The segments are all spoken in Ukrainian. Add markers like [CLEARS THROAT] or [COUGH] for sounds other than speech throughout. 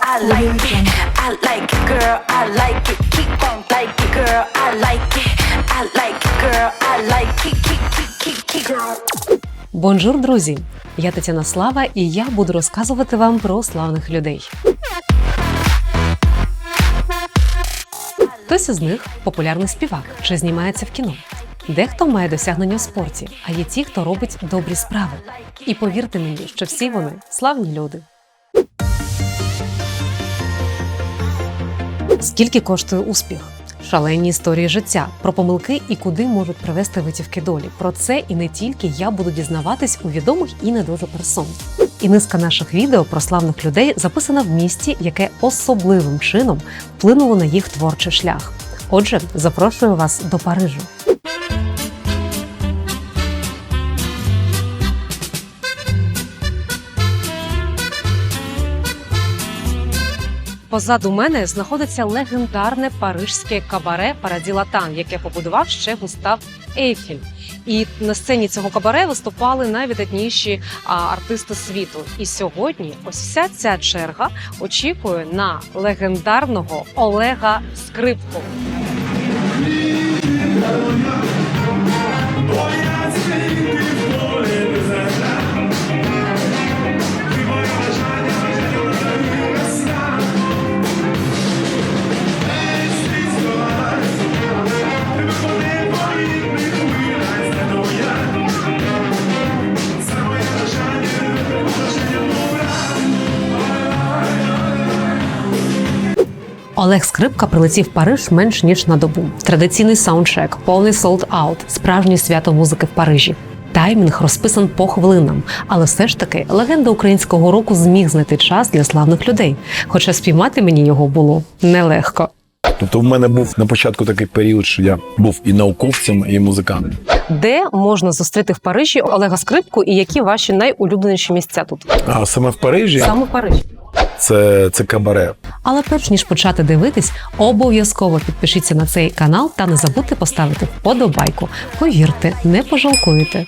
I like it, I like it, girl, I like it. Keep on like. Бонжур, друзі! Я Тетяна Слава, і я буду розказувати вам про славних людей. Хтось із них популярний співак чи знімається в кіно. Дехто має досягнення в спорті, а є ті, хто робить добрі справи. І повірте мені, що всі вони славні люди. Скільки коштує успіх? Шалені історії життя про помилки і куди можуть привести витівки долі. Про це і не тільки я буду дізнаватись у відомих і не дуже персон. І низка наших відео про славних людей записана в місті, яке особливим чином вплинуло на їх творчий шлях. Отже, запрошую вас до Парижу. Позаду мене знаходиться легендарне парижське кабаре Параділатан, яке побудував ще Густав Ейфель. І на сцені цього кабаре виступали найвидатніші артисти світу. І сьогодні ось вся ця черга очікує на легендарного Олега Скрипку. Олег Скрипка прилетів в Париж менш ніж на добу. Традиційний саундчек, повний солд аут, справжнє свято музики в Парижі. Таймінг розписан по хвилинам, але все ж таки легенда українського року зміг знайти час для славних людей. Хоча спіймати мені його було нелегко. Тобто в мене був на початку такий період, що я був і науковцем, і музикантом. Де можна зустріти в Парижі Олега Скрипку і які ваші найулюбленіші місця тут? А саме в Парижі Саме в Парижі. Це, це кабаре. Але перш ніж почати дивитись, обов'язково підпишіться на цей канал та не забудьте поставити вподобайку. Повірте, не пожалкуєте.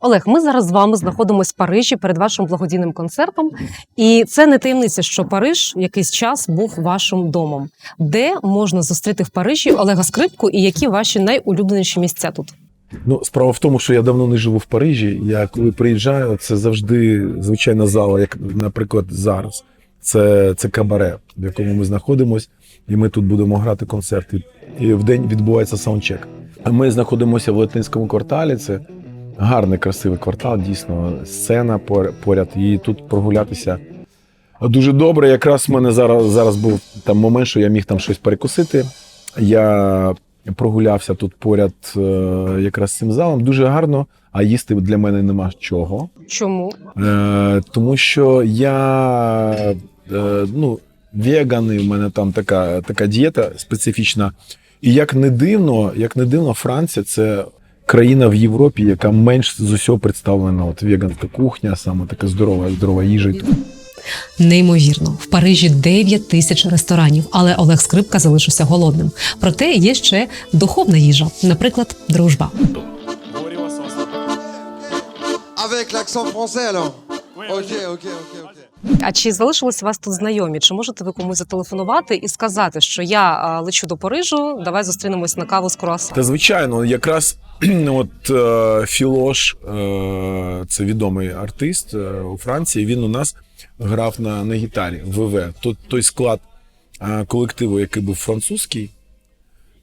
Олег, ми зараз з вами знаходимося в Парижі перед вашим благодійним концертом. І це не таємниця, що Париж якийсь час був вашим домом. Де можна зустріти в Парижі Олега Скрипку і які ваші найулюбленіші місця тут? Ну, справа в тому, що я давно не живу в Парижі. Я коли приїжджаю, це завжди звичайна зала, як, наприклад, зараз. Це, це кабаре, в якому ми знаходимося, і ми тут будемо грати концерти. І в день відбувається саундчек. Ми знаходимося в латинському кварталі. Це гарний, красивий квартал, дійсно, сцена поряд. І тут прогулятися дуже добре. Якраз в мене зараз, зараз був там момент, що я міг там щось перекусити. Я прогулявся тут поряд е, якраз з цим залом. Дуже гарно, а їсти для мене нема чого. Чому? Е, тому що я е, ну, веган, і в мене там така, така дієта специфічна. І як не дивно, як не дивно, Франція це країна в Європі, яка менш з усього представлена. От веганська кухня, саме така здорова, здорова їжа. Неймовірно, в Парижі 9 тисяч ресторанів, але Олег Скрипка залишився голодним. Проте є ще духовна їжа, наприклад, дружба. Ok, ok. А чи залишились у вас тут знайомі? Чи можете ви комусь зателефонувати і сказати, що я лечу до Парижу, давай зустрінемось на каву з круасан? Та звичайно, якраз [CLEARS THROAT] от е, Філош, е, це відомий артист е, у Франції. Він у нас грав на, на гітарі ВВ. Тут той склад е, колективу, який був французький,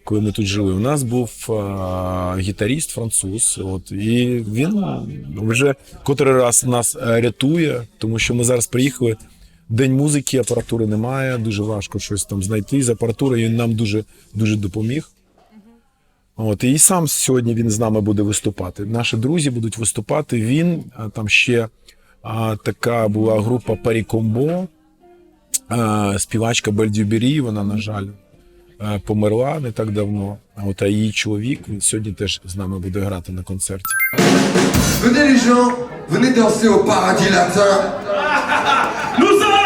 коли ми тут жили. У нас був е, гітаріст француз. От і він вже котрий раз нас е, рятує, тому що ми зараз приїхали. День музики, апаратури немає, дуже важко щось там знайти з апаратурою. Він нам дуже дуже допоміг. От, і сам сьогодні він з нами буде виступати. Наші друзі будуть виступати. Він там ще а, така була група Парікомбо, а, співачка Бельдюбері, вона, на жаль, а, померла не так давно. А от а її чоловік він сьогодні теж з нами буде грати на концерті. Venez les gens, venez danser au paradis latin. Nous allons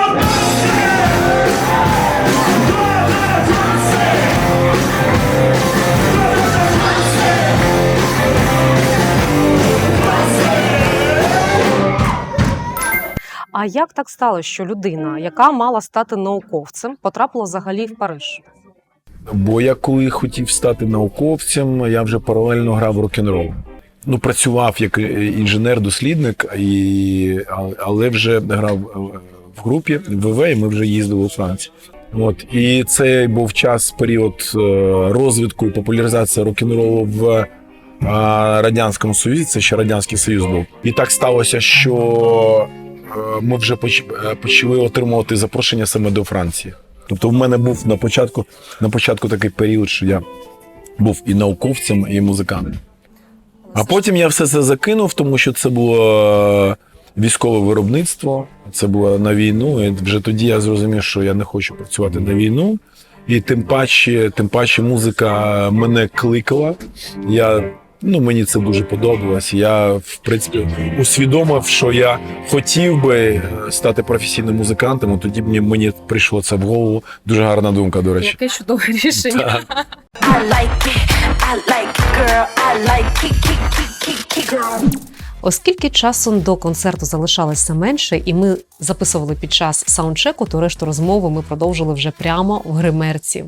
А як так сталося, що людина, яка мала стати науковцем, потрапила взагалі в Париж? Бо я коли хотів стати науковцем, я вже паралельно грав рок-н-рол. Ну, працював як е, інженер-дослідник, і, але вже грав е, в групі ВВ, і ми вже їздили у Францію. От і це був час, період е, розвитку і популяризації рок-н-ролу в радянському союзі. Це ще радянський союз був. І так сталося, що ми вже е, почали отримувати запрошення саме до Франції. Тобто, в мене був на початку на початку такий період, що я був і науковцем, і музикантом. А потім я все це закинув, тому що це було е, військове виробництво, це було на війну. І вже тоді я зрозумів, що я не хочу працювати на війну. І тим паче, тим паче музика мене кликала. Я, ну, мені це дуже подобалось. Я, в принципі, усвідомив, що я хотів би е, стати професійним музикантом. і Тоді мені, мені прийшло це в голову. Дуже гарна думка, до речі. Яке чудове рішення. Оскільки часу до концерту залишалося менше, і ми записували під час саундчеку, то решту розмови ми продовжили вже прямо в гримерці.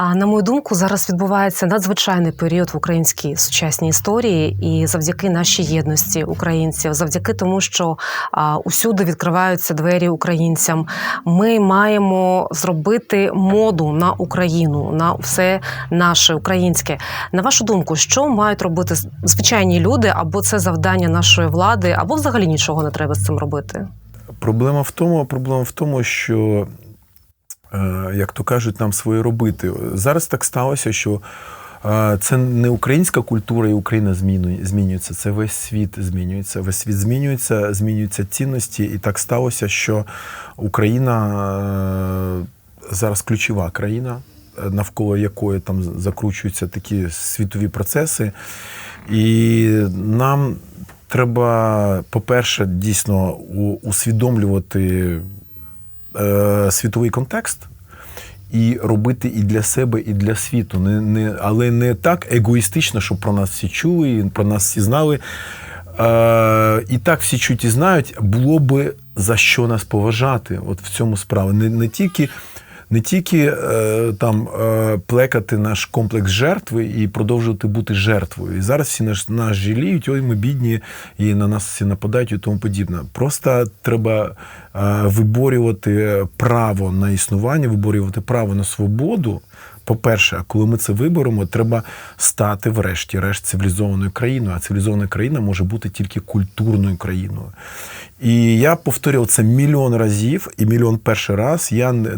А на мою думку, зараз відбувається надзвичайний період в українській сучасній історії, і завдяки нашій єдності українців, завдяки тому, що усюди відкриваються двері українцям. Ми маємо зробити моду на Україну, на все наше українське. На вашу думку, що мають робити звичайні люди, або це завдання нашої влади, або взагалі нічого не треба з цим робити? Проблема в тому, проблема в тому, що, як то кажуть, нам своє робити. Зараз так сталося, що е, це не українська культура і Україна змінюється, це весь світ змінюється. Весь світ змінюється, змінюються цінності. І так сталося, що Україна е, зараз ключова країна, е, навколо якої там закручуються такі світові процеси. І нам треба, по-перше, дійсно усвідомлювати е, світовий контекст. І робити і для себе, і для світу. Не, не, але не так егоїстично, щоб про нас всі чули, і про нас всі знали. Е, і так всі чуть і знають, було би за що нас поважати. От в цьому справа. Не, не тільки, не тільки е, там е, плекати наш комплекс жертви і продовжувати бути жертвою. І зараз всі нас, нас жаліють, ой, ми бідні, і на нас всі нападають і тому подібне. Просто треба е, виборювати право на існування, виборювати право на свободу. По-перше, а коли ми це виберемо, треба стати, врешті-решт, цивілізованою країною. А цивілізована країна може бути тільки культурною країною. І я повторював це мільйон разів, і мільйон перший раз я не,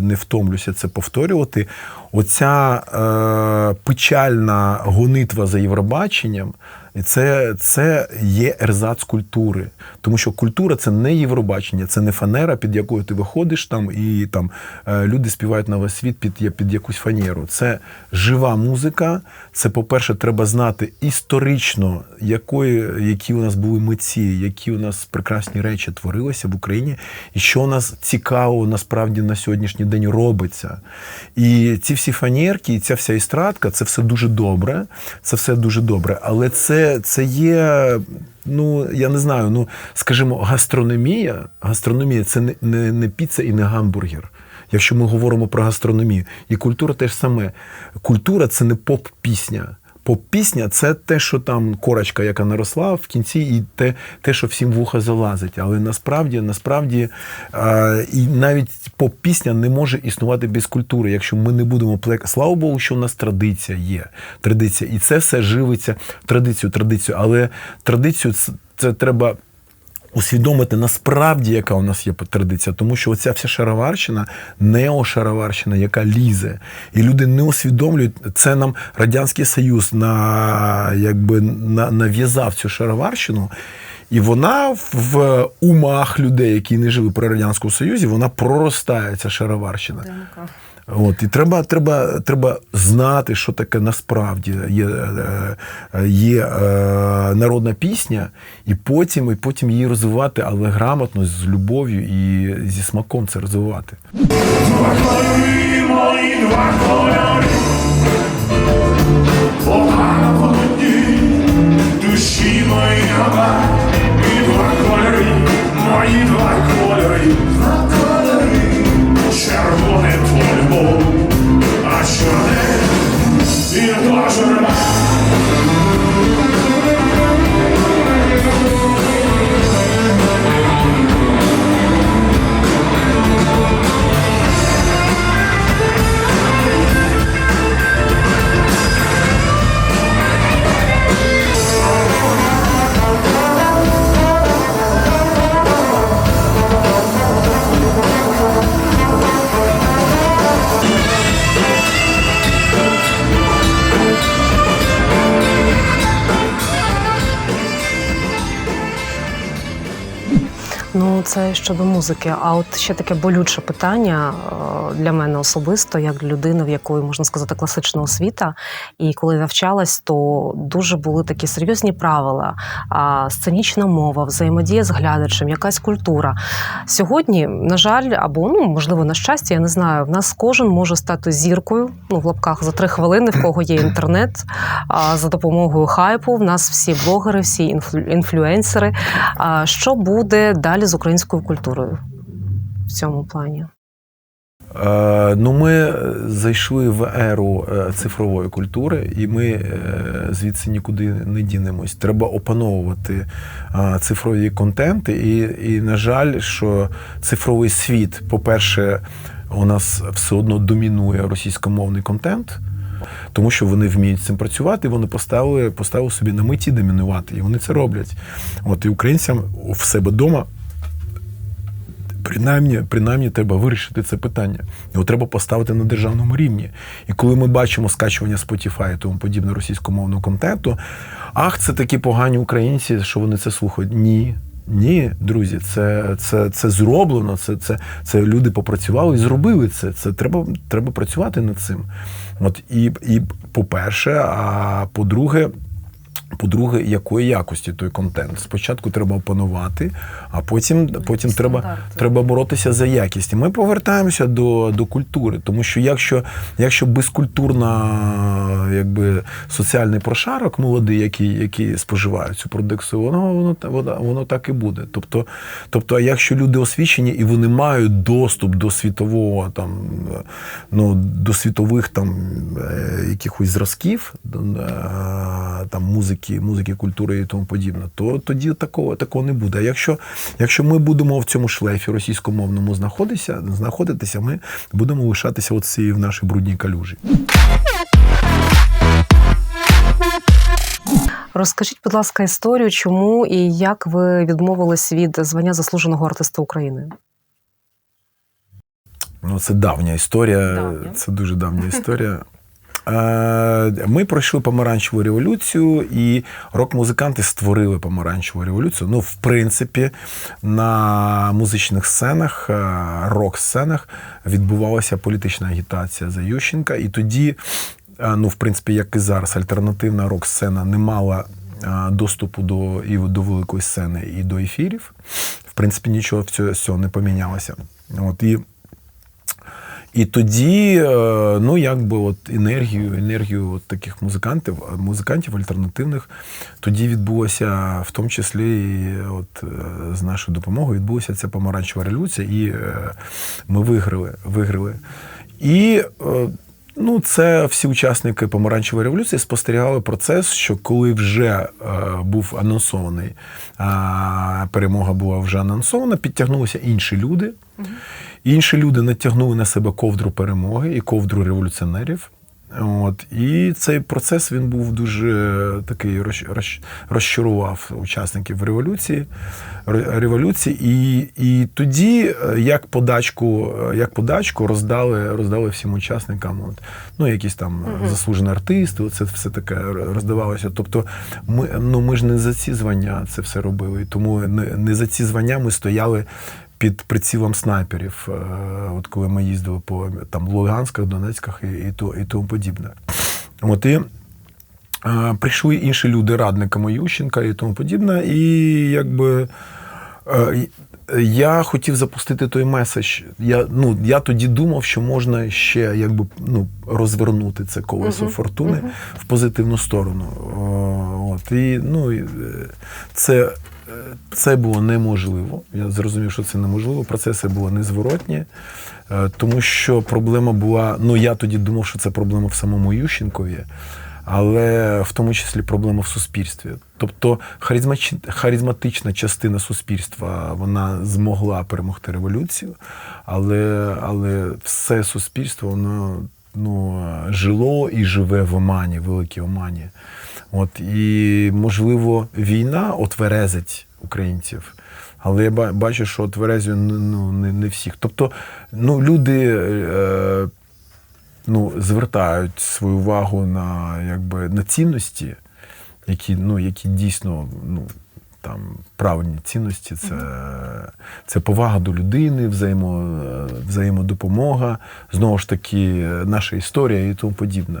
не, втомлюся це повторювати. Оця е, печальна гонитва за Євробаченням. І це, це є ерзац культури. Тому що культура це не Євробачення, це не фанера, під якою ти виходиш там, і там е, люди співають на весь світ під, під якусь фанеру. Це жива музика. Це, по-перше, треба знати історично, якої, які у нас були митці, які у нас прекрасні речі творилися в Україні, і що у нас цікаво насправді на сьогоднішній день робиться. І ці всі фанерки, і ця вся істратка, це все дуже добре. Це все дуже добре. Але це, це є. Ну, я не знаю, ну скажімо, гастрономія. Гастрономія це не, не, не піца і не гамбургер. Якщо ми говоримо про гастрономію, і культура теж саме. Культура це не поп-пісня. Поп-пісня це те, що там корочка, яка наросла в кінці, і те, те що всім вуха залазить. Але насправді, насправді, е, і навіть поп-пісня не може існувати без культури, якщо ми не будемо плек. Слава Богу, що в нас традиція є. Традиція. І це все живиться традицію, традицію. Але традицію це, це треба усвідомити насправді, яка у нас є традиція, тому що оця вся шароварщина, неошароварщина, яка лізе, і люди не усвідомлюють, це нам Радянський Союз на, якби, на, нав'язав цю шароварщину. І вона в умах людей, які не жили при Радянському Союзі, вона проростає, ця шароварщина. От, і треба, треба, треба знати, що таке насправді є, е, е, є е, народна пісня, і потім, і потім її розвивати, але грамотно, з любов'ю і зі смаком це розвивати. Кольори, мої два кольори. Душі мої два кольори, more. Ну, це щодо музики. А от ще таке болюче питання е, для мене особисто, як людини, в якої можна сказати класична освіта. І коли я вчалась, то дуже були такі серйозні правила: сценічна мова, взаємодія з глядачем, якась культура. Сьогодні, на жаль, або ну можливо на щастя, я не знаю. В нас кожен може стати зіркою. Ну в лапках за три хвилини, в кого є інтернет. За допомогою хайпу в нас всі блогери, всі інфлю- інфлюенсери. Що буде далі з українською культурою в цьому плані? Е, Ну, ми зайшли в еру е, цифрової культури, і ми е, звідси нікуди не дінемось. Треба опановувати цифрові контенти. І, і на жаль, що цифровий світ, по-перше, у нас все одно домінує російськомовний контент. Тому що вони вміють з цим працювати, і вони поставили, поставили собі на меті домінувати, і вони це роблять. От і українцям в себе вдома Принаймні, принаймні треба вирішити це питання. Його треба поставити на державному рівні. І коли ми бачимо скачування Spotify і тому подібне російськомовного контенту, ах, це такі погані українці, що вони це слухають. Ні. Ні, друзі, це, це, це зроблено. Це, це, це люди попрацювали і зробили це. Це треба, треба працювати над цим. От і, і по-перше, а по-друге, по-друге, якої якості той контент. Спочатку треба опанувати, а потім, потім треба, стандарти. треба боротися за якість. І ми повертаємося до, до культури, тому що якщо, якщо безкультурна, якби соціальний прошарок молодий, який, який споживає цю продукцію, воно, воно, воно, воно так і буде. Тобто, тобто, а якщо люди освічені і вони мають доступ до світового там, ну, до світових там е, якихось зразків, е, там музики, музики, культури і тому подібне, то тоді такого, такого не буде. А якщо, якщо ми будемо в цьому шлейфі російськомовному знаходитися, знаходитися, ми будемо лишатися от цієї в нашій брудній калюжі. Розкажіть, будь ласка, історію, чому і як ви відмовились від звання заслуженого артиста України? Ну, це давня історія. Давня. Це дуже давня історія. Е, Ми пройшли помаранчеву революцію, і рок-музиканти створили помаранчеву революцію. Ну, в принципі, на музичних сценах, е, рок-сценах відбувалася політична агітація за Ющенка. І тоді, е, ну, в принципі, як і зараз, альтернативна рок-сцена не мала доступу до, і до великої сцени, і до ефірів. В принципі, нічого в цього не помінялося. От, і і тоді, е, ну якби от енергію, енергію от таких музикантів, музикантів альтернативних, тоді відбулося, в тому числі і от е, з нашою допомогою, відбулася ця помаранчева революція, і е, ми виграли. виграли. І е, ну, це всі учасники помаранчевої революції спостерігали процес, що коли вже е, був анонсований, перемога була вже анонсована, підтягнулися інші люди. Інші люди натягнули на себе ковдру перемоги і ковдру революціонерів. От, і цей процес він був дуже такий розч- розч- розчарував учасників революції. ре- революції. І, і тоді, е, як подачку, е, як подачку роздали, роздали всім учасникам, от, ну, якісь там е, заслужені артисти, це все таке роздавалося. Тобто, ми, ну, ми ж не за ці звання це все робили. Тому не, не за ці звання ми стояли під прицілом снайперів, е, от коли ми їздили по там Луганськах, Донецьках і, і, то, і тому подібне. От і е, прийшли інші люди, радниками Ющенка і тому подібне, і якби. е, Я хотів запустити той меседж. Я, ну, я тоді думав, що можна ще якби, ну, розвернути це колесо фортуни в позитивну сторону. О, От, і, ну, е, це, е, це було неможливо. Я зрозумів, що це неможливо. Процеси були незворотні, е, тому що проблема була. Ну, я тоді думав, що це проблема в самому Ющенкові, але в тому числі проблема в суспільстві. Тобто харизматична частина суспільства вона змогла перемогти революцію, але, але все суспільство воно ну, жило і живе в омані, великій омані. От, і, можливо, війна отверезить українців. Але я бачу, що отверезює ну, не, не всіх. Тобто, ну, люди е, ну, звертають свою увагу на, якби, на цінності, які, ну, які дійсно ну, там правильні цінності, це, це повага до людини, взаємо, взаємодопомога, знову ж таки, наша історія і тому подібне.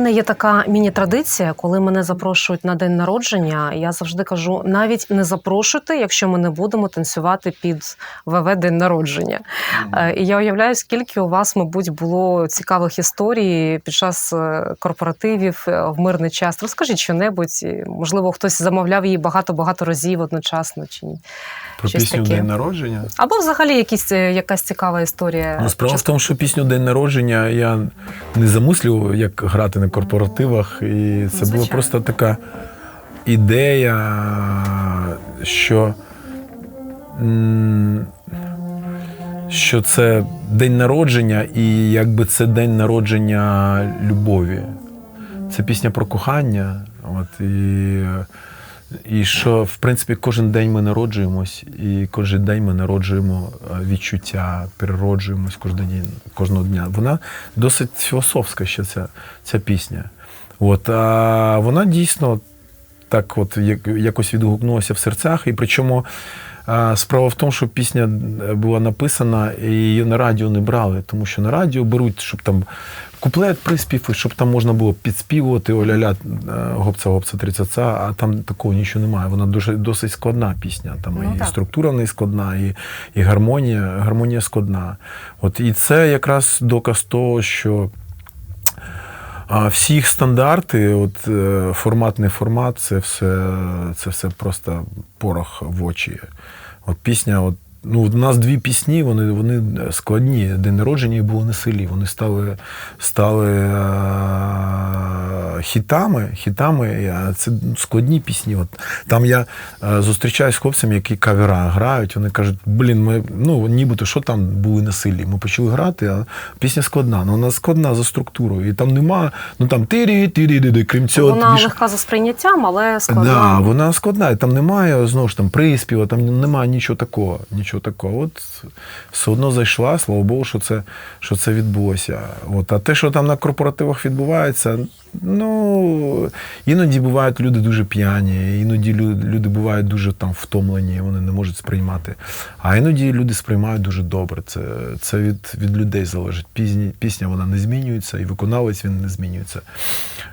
мене є така міні-традиція, коли мене запрошують на день народження. Я завжди кажу: навіть не запрошуйте, якщо ми не будемо танцювати під ВВ день народження. Е, І я уявляю, скільки у вас, мабуть, було цікавих історій під час е, корпоративів е, в мирний час. Розкажіть що-небудь. І, Можливо, хтось замовляв її багато-багато разів одночасно чи ні. Про Щось пісню таке. День народження. Або взагалі якісь, е, якась цікава історія. Ну, справа в тому, що пісню День народження я не замислював, як грати на корпоративах. І це була просто така ідея, що, що це день народження, і якби це день народження любові. Це пісня про кохання. От, і, і що, в принципі, кожен день ми народжуємось, і кожен день ми народжуємо е, відчуття, перероджуємось кожного дня. Вона досить філософська ще ця, ця пісня. От, а вона дійсно так от якось відгукнулася в серцях. І причому справа в тому, що пісня була написана, і її на радіо не брали, тому що на радіо беруть, щоб там куплет приспів, і щоб там можна було підспівувати оля-ля гопца гопца трицяца, а там такого нічого немає. Вона дуже досить складна пісня. Там Ну, і так. структура в неї складна, і, і гармонія, гармонія складна. От і це якраз доказ того, що а всі їх стандарти, от е, формат, не формат, це все, це все просто порох в очі. От пісня, от, ну, у нас дві пісні, вони, вони складні. День народження їх було не селі. Вони стали, стали е, хітами, хітами. а Це складні пісні. От, там я е, зустрічаюсь з хлопцями, які кавера грають. Вони кажуть, блін, ми ну нібито що там були на силі. Ми почали грати, а пісня складна. Ну вона складна за структурою. І там нема, ну там тирі, тирі, тирі, крім цього. Вона більш- легка за сприйняттям, але складна. Да, вона складна, і там немає знову ж там приспіва, там немає нічого такого. Нічого такого. От все одно зайшла, слава Богу, що це, що це відбулося. От, а те, що там на корпоративах відбувається, ну іноді бувають люди дуже п'яні, іноді люди, бувають дуже там втомлені, вони не можуть сприймати. А іноді люди сприймають дуже добре. Це, це від, від людей залежить. Пізні, пісня вона не змінюється, і виконавець він не змінюється.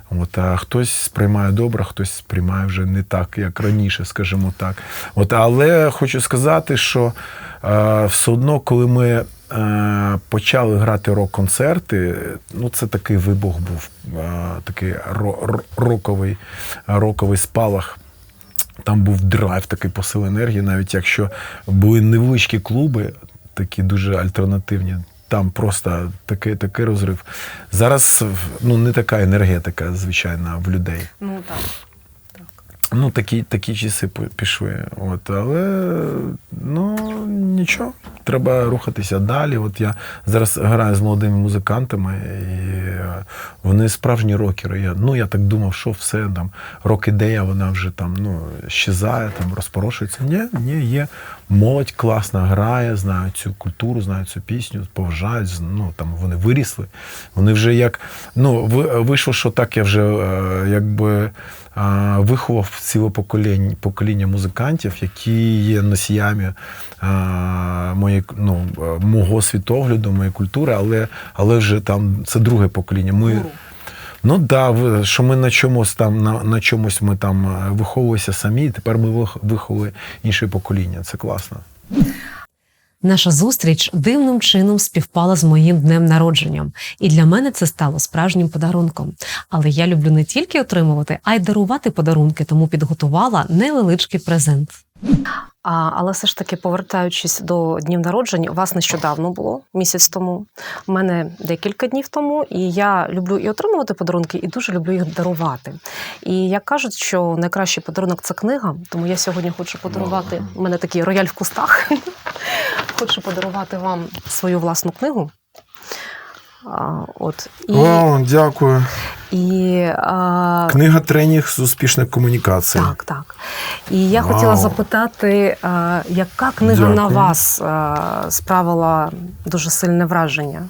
От, а хтось сприймає добре, хтось сприймає вже не так, як раніше, скажімо так. От, але хочу сказати, що е, все одно, коли ми почали грати рок-концерти, ну це такий вибух був, е, такий ро- ро- роковий, роковий спалах. Там був драйв, такий посил енергії, навіть якщо були невеличкі клуби, такі дуже альтернативні. Там просто такий, такий розрив. Зараз ну, не така енергетика, звичайна, в людей. Ну так. так. Ну, такі, такі часи пі- пішли. От, але ну нічого, треба рухатися далі. От я зараз граю з молодими музикантами, і е, вони справжні рокери. Я, ну, я так думав, що все там рок-ідея, вона вже там ну, щезає, там розпорошується. Ні, ні, є молодь класна грає, знають цю культуру, знають цю пісню, поважають. Ну, там, вони вирісли. Вони вже як. Ну, ви- вийшло, що так я вже е, якби виховав ціле покоління, покоління музикантів, які є носіями моєї, ну, е, мого світогляду, моєї культури, але, але вже там це друге покоління. Ми, Ну да, що ми на чомусь там на, на чомусь ми там е, виховувалися самі, і тепер ми вих- виховуємо інше покоління. Це класно. Наша зустріч дивним чином співпала з моїм днем народженням, і для мене це стало справжнім подарунком. Але я люблю не тільки отримувати, а й дарувати подарунки, тому підготувала невеличкий презент. А, але все ж таки, повертаючись до днів народжень, у вас нещодавно було місяць тому. У мене декілька днів тому, і я люблю і отримувати подарунки, і дуже люблю їх дарувати. І як кажуть, що найкращий подарунок це книга, тому я сьогодні хочу подарувати. У мене такий рояль в кустах. [LAUGHS] Хочу подарувати вам свою власну книгу. А, от і, О, дякую. і а, Книга тренінг з успішної комунікації. так, так. І я Вау. хотіла запитати, е, яка книга на вас е, справила дуже сильне враження?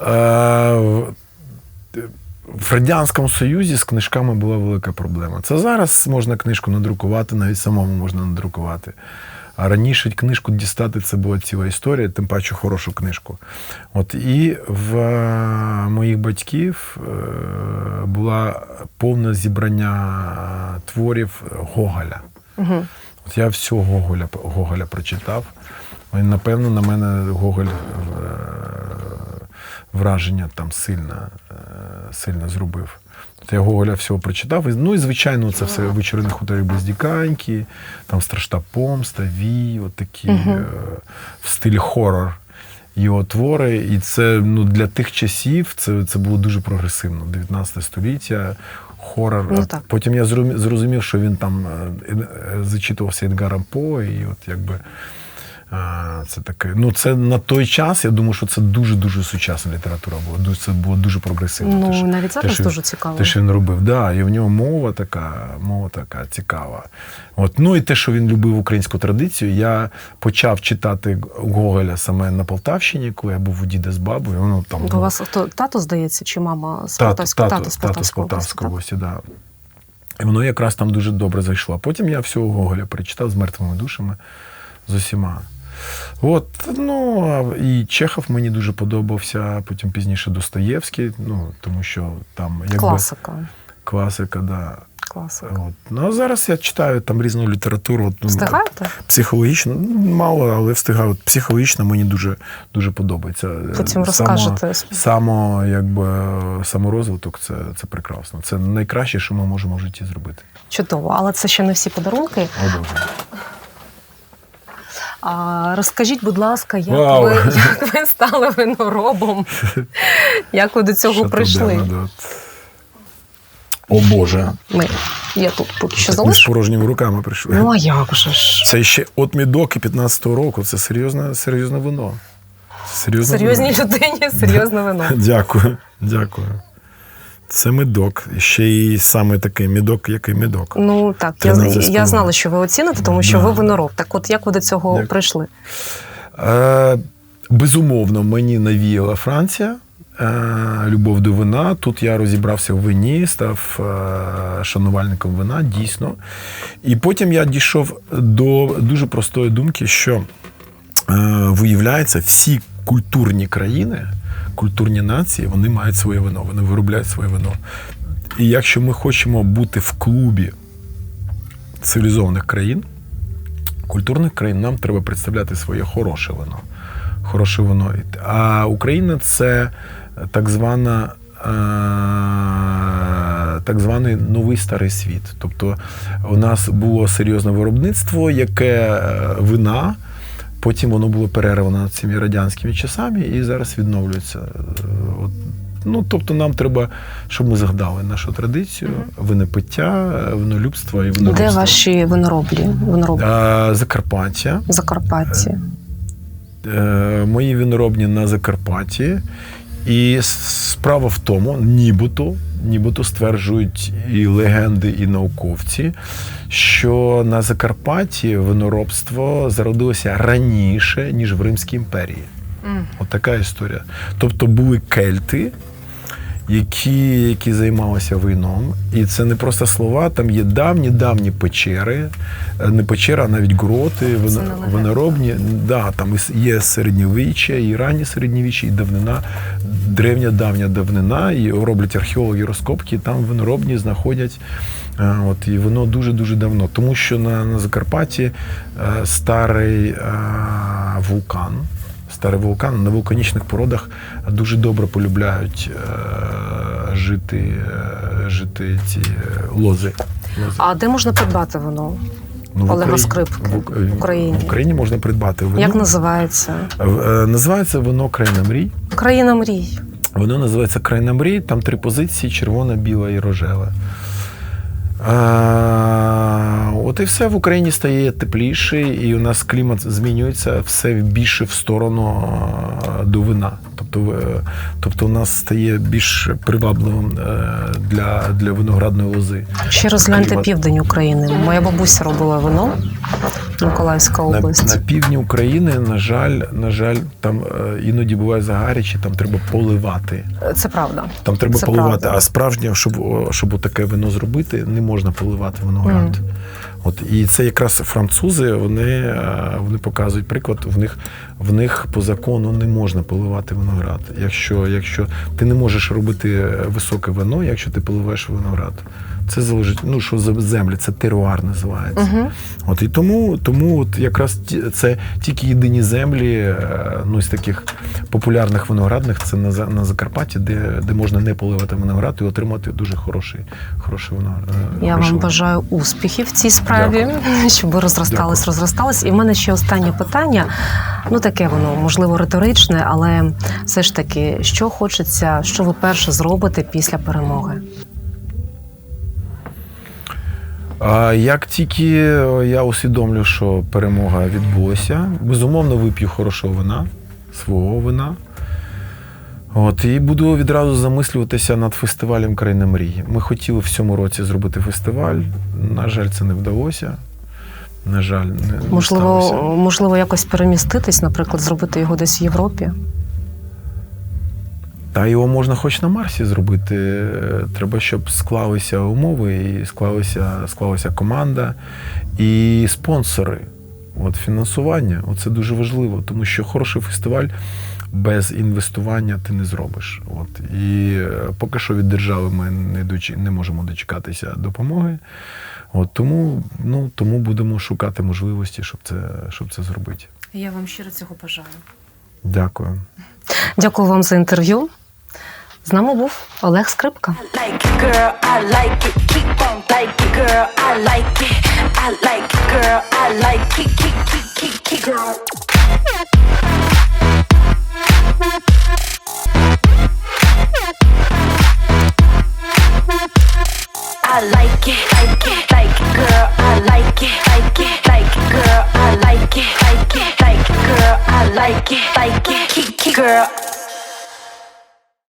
Е, в- В Радянському Союзі з книжками була велика проблема. Це зараз можна книжку надрукувати, навіть самому можна надрукувати. А раніше книжку дістати це була ціла історія, тим паче хорошу книжку. От і в е, моїх батьків е, була повне зібрання творів Гоголя. Угу. От я всього Гоголя, Гоголя прочитав. І, напевно, на мене Гоголь е, враження там сильно, сильно зробив. Я Гоголя всього прочитав. Ну і звичайно, це все вечори на хуторі Близдіканьки, там страшна помста, вій, от такі е, в стилі хорор. Його твори, і це ну, для тих часів це, це було дуже прогресивно. 19 століття, хорор. Ну, Потім я зрозумів- що він там е, е, зачитувався Едгаром По, і от якби це таке. Ну, це на той час, я думаю, що це дуже-дуже сучасна література була. Це було дуже прогресивно. Ну, те, що- навіть зараз що- дуже цікаво. Те, що він робив. Да, і в нього мова така, мова така цікава. От. Ну і те, що він любив українську традицію, я почав читати Гоголя саме на Полтавщині, коли я був у діда з бабою. Воно там У вас хто тато здається, чи мама з Тато, Полтавської тато, Тато з тато з Полтавської Полтавської області, да. І воно якраз там дуже добре зайшло. Потім я всього Гоголя перечитав з мертвими душами з усіма. От, ну, і Чехов мені дуже подобався, потім пізніше Достоєвський, ну, тому що там якби Класика. класика, да. Класика. От. Ну, а зараз я читаю там різну літературу. От, ну, Встигаєте? Психологічно, ну, мало, але встигаю. От Психологічно мені дуже, дуже подобається. Потім Само- розкажете. Само, якби, саморозвиток це, це прекрасно. Це найкраще, що ми можемо в житті зробити. Чудово, але це ще не всі подарунки. Обожнюю. А розкажіть, будь ласка, як, Вау. ви, [LAUGHS] як ви стали виноробом? Як ви до цього Що прийшли? туди. О Боже. Ми, я тут поки що Ми з порожніми руками прийшли. Ну а як же ж? Це ще от мідоки 15-го року. Це серйозне, серйозне вино. Серйозне Серйозній вино. людині серйозне вино. [LAUGHS] Дякую, дякую. Це медок. Ще й саме такий медок, який медок. Ну так, я, я знала, що ви оціните, тому що Да. ви винороб. Так от як ви до цього Дякую. прийшли? Е, безумовно, мені навіяла Франція. е, Любов до вина. Тут я розібрався в вині, став е, шанувальником вина, дійсно. І потім я дійшов до дуже простої думки, що е, виявляється, всі культурні країни, культурні нації, вони мають своє вино, вони виробляють своє вино. І якщо ми хочемо бути в клубі цивілізованих країн, культурних країн нам треба представляти своє хороше вино. Хороше вино. А Україна це так звана. е, Так званий новий старий світ. Тобто у нас було серйозне виробництво, яке е, вина, потім воно було перервано цими радянськими часами і зараз відновлюється. Е, От, Ну, тобто нам треба, щоб ми згадали нашу традицію, винопиття, е, винолюбство і Де ваші винороблі? Винороблі Е, Закарпаття. в Закарпатті. Е, мої виноробні на Закарпатті. І справа в тому, нібито, нібито стверджують і легенди, і науковці, що на Закарпатті виноробство зародилося раніше, ніж в Римській імперії. От така історія. Тобто були кельти, які, які займалися вином. І це не просто слова, там є давні давні печери, Е, не печери, а навіть гроти, вино- виноробні. Да, там є середньовіччя, і раннє середньовіччя, і давнина, древня давня давнина, і роблять археологи розкопки, і там виноробні знаходять. е, От, і воно дуже-дуже давно. Тому що на, на Закарпатті е, старий вулкан. Старий вулкан на вулканічних породах дуже добре полюбляють е, жити, е, жити ці е, лози. лози. А де можна придбати вино? Ну, Олега Україні- Скрипки в, в Україні. В Україні можна придбати вино. Як називається? Е, е, Називається вино Країна мрій. Країна мрій. Воно називається Країна мрій. Там три позиції: червона, біла і рожева. А, от і все в Україні стає тепліше, і у нас клімат змінюється все більше в сторону а, до вина. Тобто, е, тобто у нас стає більш привабливим е, для, для виноградної лози. Ще розгляньте південь України. Моя бабуся робила вино. Миколаївська область. на півдні України, на жаль, на жаль, там е, іноді буває загарячі, там треба поливати. Це правда. Там треба Це поливати, правда. а справжнє, щоб, щоб таке вино зробити, не можна поливати виноград. От і це якраз французи, вони, е, вони показують приклад. В них, в них по закону не можна поливати виноград. Якщо, якщо ти не можеш робити високе вино, якщо ти поливаєш виноград. Це залежить, ну що за землі, це теруар називається. Угу. От і тому, тому от якраз ті- це тільки єдині землі, е, ну з таких популярних виноградних, це на, на Закарпатті, де, де можна не поливати виноград і отримати дуже хороший, хороший виноград. е, Я хороший вам виноград. бажаю успіхів в цій справі, [LAUGHS] щоб ви розростались, Дякую. розростались. І в мене ще останнє питання. Ну таке воно можливо риторичне, але все ж таки, що хочеться, що ви перше зробите після перемоги? А як тільки я усвідомлю, що перемога відбулася, безумовно вип'ю хорошого вина, свого вина. От, і буду відразу замислюватися над фестивалем Країна мрії. Ми хотіли в цьому році зробити фестиваль. На жаль, це не вдалося. На жаль, не, не Можливо, сталося. можливо, якось переміститись, наприклад, зробити його десь в Європі. Та його можна хоч на Марсі зробити. Треба, щоб склалися умови, і склалися, склалася команда і спонсори. От фінансування, це дуже важливо, тому що хороший фестиваль без інвестування ти не зробиш. От і е, поки що від держави ми не доч... не можемо дочекатися допомоги. От тому, ну тому будемо шукати можливості, щоб це, щоб це зробити. Я вам щиро цього бажаю. Дякую. Дякую вам за інтерв'ю. З нами був Олег Скрипка. like it, girl, I like it. Keep on like it, girl, I like it. I like it, girl, I like it. Keep, keep, keep, keep, girl. I like it, like it, like it, girl. I like it, like it, like it, girl. I like it, like it, like it, girl. I like it, like it, keep, keep, girl.